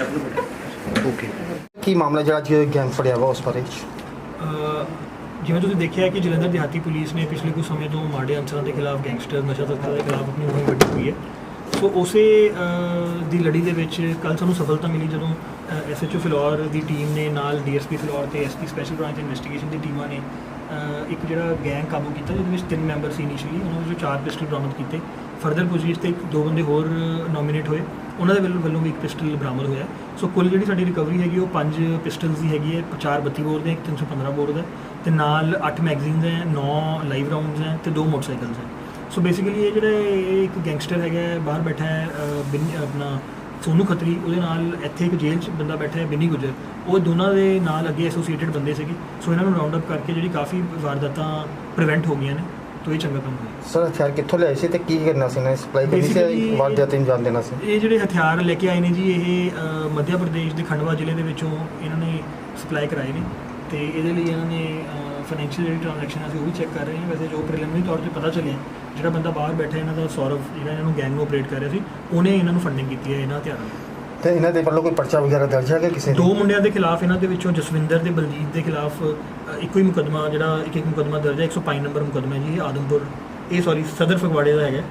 Okay ਕੀ ਮਾਮਲਾ ਜਿਹੜਾ ਅੱਜ ਗੈਂਗ ਫੜਿਆ ਵਾ ਉਸ ਬਾਰੇ? ਅਹ ਜਿਵੇਂ ਤੁਸੀਂ ਦੇਖਿਆ ਕਿ ਜਲੰਧਰ ਦਿਹਾਤੀ ਪੁਲਿਸ ਨੇ ਪਿਛਲੇ ਕੁਝ ਸਮੇਂ ਤੋਂ ਮਾੜੇ ਅਨਸਰਾਂ ਦੇ ਖਿਲਾਫ ਗੈਂਗਸਟਰ ਨਸ਼ਾ ਤਸਕਰਾਂ ਦੇ ਖਿਲਾਫ ਆਪਣੀ ਮੁਹਿੰਮ ਵੱਡੀ ਹੋਈ ਹੈ। ਸੋ ਉਸੇ ਅਹ, ਦੀ ਲੜੀ ਦੇ ਵਿੱਚ ਕੱਲ ਸਾਨੂੰ ਸਫਲਤਾ ਮਿਲੀ ਜਦੋਂ ਐਸਐਚਓ ਫਿਲੌਰ ਦੀ ਟੀਮ ਨੇ ਨਾਲ ਡੀਐਸਪੀ ਫਿਲੌਰ ਤੇ ਐਸਪੀ ਸਪੈਸ਼ਲ ਬ੍ਰਾਂਚ ਇਨਵੈਸਟੀਗੇਸ਼ਨ ਦੀ ਟੀਮਾਂ ਨੇ ਇੱਕ ਜਿਹੜਾ ਗੈਂਗ ਕਾਬੂ ਕੀਤਾ ਜਿਹਦੇ ਵਿੱਚ ਤਿੰਨ ਮੈਂਬਰ ਸੀ ਇਨੀਸ਼ੀਅਲੀ ਉਹਨਾਂ ਵਿੱਚੋਂ ਚਾਰ ਪਿਸਟਲ ਬਰਾਮਦ ਕੀਤੇ। ਫਰਦਰ ਪੁੱਛਗਿੱਛ ਤੇ ਇੱਕ, ਦੋ ਬੰਦੇ ਹੋਰ ਨੋਮੀਨੇਟ ਹੋਏ। ਉਹਨਾਂ ਦੇ ਵੱਲੋਂ ਵੱਲੋਂ ਵੀ ਇੱਕ ਪਿਸਟਲ ਬਰਾਮਦ ਹੋਇਆ। ਸੋ ਕੁੱਲ ਜਿਹੜੀ ਸਾਡੀ ਰਿਕਵਰੀ ਹੈਗੀ ਉਹ ਪੰਜ ਪਿਸਟਲਸ ਦੀ ਹੈਗੀ ਹੈ ਚਾਰ 32 ਬੋਰ ਦੇ, ਇੱਕ 315 ਬੋਰ ਦਾ। ਤੇ ਨਾਲ 8 ਮੈਗਜ਼ੀਨਸ ਹੈ 9 ਲਾਈਵ ਰਾਉਂਡਸ ਹੈ ਤੇ ਦੋ ਮੋਟਰਸਾਈਕਲਸ ਹੈ। ਸੋ ਬੇਸਿਕਲੀ ਇਹ ਜਿਹੜਾ ਇਹ ਇੱਕ ਗੈਂਗਸਟਰ ਹੈਗਾ ਬਾਹਰ ਬੈਠਾ ਹੈ ਬਿੰਨ- ਆਪਣਾ ਸੋਨੂ ਖੱਤਰੀ ਉਹਦੇ ਨਾਲ ਇੱਥੇ ਇੱਕ ਜੇਲ੍ਹ 'ਚ ਬੰਦਾ ਬੈਠਾ ਹੈ ਬਿੰਨੀ ਗੁਜਰ। ਉਹ ਦੋਨਾਂ ਦੇ ਨਾਲ ਅੱਗੇ ਐਸੋਸੀਏਟਡ ਬੰਦੇ ਸੀਗੇ। ਸੋ ਇਹਨਾਂ ਨੂੰ ਰਾਉਂਡ ਅਪ ਕਰਕੇ ਜਿਹੜੀ ਕਾਫੀ ਵਾਰਦਾਤਾਂ ਪ੍ਰੀਵੈਂਟ ਹੋ ਗਈਆਂ ਨੇ ਤੋਂ ਇਹ ਚੰਗਾ ਕੰਮ ਹੋਇਆ। ਸਰ ਹਥਿਆਰ ਕਿੱਥੋਂ ਲਿਆਏ ਸੀ ਤੇ ਕੀ ਕਰਨਾ ਸੀ ਨਾ? ਸਪਲਾਈ ਕਰਨੀ ਸੀ ਵਾਰਦਾਤ ਜਾਣ ਦੇਣਾ ਸੀ? ਇਹ ਜਿਹੜੇ ਹਥਿਆਰ ਲੈ ਕੇ ਆਏ ਨੇ ਜੀ ਇਹ ਅ, ਮੱਧ ਪ੍ਰਦੇਸ਼ ਦੇ ਖੰਡਵਾ ਜ਼ਿਲ੍ਹੇ ਦੇ ਵਿੱਚੋਂ ਇਹਨਾਂ ਨੇ ਸਪਲਾਈ ਕਰਾਏ ਨੇ। ਤੇ ਇਹਦੇ ਲਈ ਇਹਨਾਂ ਨੇ ਫਾਈਨੈਂਸ਼ੀਅਲ ਜਿਹੜੀ ਟ੍ਰਾਂਜੈਕਸ਼ਨ ਆ ਸੀ ਉਹ ਵੀ ਚੈੱਕ ਕਰ ਰਹੇ ਹਾਂ। ਵੈਸੇ ਜੋ ਪ੍ਰੀਲਿਮਿਨਰੀ ਤੌਰ ਤੇ ਪਤਾ ਚੱਲਿਆ ਜਿਹੜਾ ਬੰਦਾ ਬਾਹਰ ਬੈਠਾ ਇਹਨਾਂ ਦਾ ਸੌਰਵ ਜਿਹੜਾ ਇਹਨਾਂ ਨੂੰ ਗੈਂਗ ਨੂੰ ਆਪਰੇਟ ਕਰ ਰਿਹਾ ਸੀ ਉਹਨੇ ਇਹਨਾਂ ਨੂੰ ਫੰਡਿੰਗ ਕੀਤੀ ਹੈ ਇਹਨਾਂ ਹਥਿਆਰਾਂ ਦੀ। ਤੇ ਇਹਨਾਂ ਦੇ ਵੱਲੋਂ ਕੋਈ ਪਰਚਾ ਵਗੈਰਾ ਦਰਜ ਹੈ ਕਿ ਕਿਸੇ ਦੋ ਮੁੰਡਿਆਂ ਦੇ ਖਿਲਾਫ ਇਹਨਾਂ ਦੇ ਵਿੱਚੋਂ ਜਸਵਿੰਦਰ ਤੇ ਬਲਜੀਤ ਦੇ ਖਿਲਾਫ ਇੱਕੋ ਹੀ ਮੁਕੱਦਮਾ ਜਿਹੜਾ ਇੱਕ ਇੱਕ ਮੁਕੱਦਮਾ ਦਰਜ ਹੈ 105 ਨੰਬਰ ਮੁਕੱਦਮਾ ਜੀ ਆਦਮਪੁਰ ਇਹ ਸੌਰੀ ਸਦਰ ਫਗਵਾੜੇ ਦਾ ਹੈਗਾ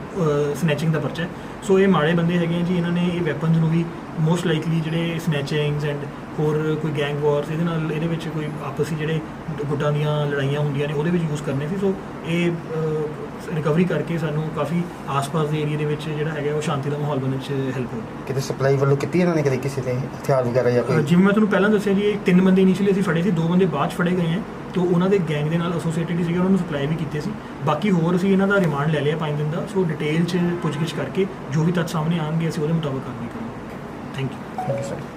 ਸਨੈਚਿੰਗ ਦਾ ਪਰਚਾ ਸੋ ਇਹ ਮਾੜੇ ਬੰਦੇ ਹੈਗੇ ਆ ਜੀ, ਇਹਨਾਂ ਨੇ ਇਹ ਵੈਪਨਸ ਨੂੰ ਵੀ ਮੋਸਟ ਲਾਈਕਲੀ ਜਿਹੜੇ ਸਨੈਚਿੰਗਸ ਐਂਡ ਹੋਰ ਕੋਈ ਗੈਂਗ ਵਾਰਸ ਇਹਦੇ ਨਾਲ ਇਹਦੇ ਵਿੱਚ ਕੋਈ ਆਪਸੀ ਜਿਹੜੇ ਗੁੱਟਾਂ ਦੀਆਂ ਲੜਾਈਆਂ ਹੁੰਦੀਆਂ ਨੇ, ਉਹਦੇ ਵਿੱਚ ਯੂਜ਼ ਕਰਨੇ ਸੀ। ਸੋ ਇਹ ਰਿਕਵਰੀ ਕਰਕੇ ਸਾਨੂੰ ਕਾਫੀ ਆਸ-ਪਾਸ ਦੇ ਏਰੀਆ ਦੇ ਵਿੱਚ ਜਿਹੜਾ ਹੈਗਾ ਉਹ ਸ਼ਾਂਤੀ ਦਾ ਮਾਹੌਲ ਬਣਨ 'ਚ ਹੈਲਪ ਹੋਈ ਕਿਤੇ ਸਪਲਾਈ ਵੱਲੋਂ ਕੀਤੀ ਇਹਨਾਂ ਨੇ ਕਦੇ ਕਿਸੇ ਦੇ ਹਥਿਆਰ ਵਗੈਰਾ ਜਾਂ ਕੋਈ? ਜਿਵੇਂ ਮੈਂ ਤੁਹਾਨੂੰ ਪਹਿਲਾਂ ਦੱਸਿਆ ਜੀ ਇਹ ਤਿੰਨ ਬੰਦੇ ਇਨੀਸ਼ੀਅਲੀ ਅਸੀਂ ਫੜੇ ਸੀ ਦੋ ਬੰਦੇ ਬਾਅਦ 'ਚ ਫੜੇ ਗਏ ਹੈ ਤੋਂ ਉਹਨਾਂ ਦੇ ਗੈਂਗ ਦੇ ਨਾਲ ਐਸੋਸੀਏਟਡ ਸੀਗੇ ਉਹਨਾਂ ਨੂੰ ਸਪਲਾਈ ਵੀ ਕੀਤੇ ਸੀ। ਬਾਕੀ ਹੋਰ ਅਸੀਂ ਇਹਨਾਂ ਦਾ ਰਿਮਾਂਡ ਲੈ ਲਿਆ 5 ਦਿਨ ਦਾ ਸੋ ਡਿਟੇਲ 'ਚ ਪੁੱਛਗਿੱਛ ਕਰਕੇ ਜੋ ਵੀ ਤੱਥ ਸਾਹਮਣੇ ਆਣਗੇ ਅਸੀਂ ਉਹਦੇ ਮੁਤਾਬਕ ਕਾਰਵਾਈ ਕਰਾਂਗੇ। Thank you Thank you, sir.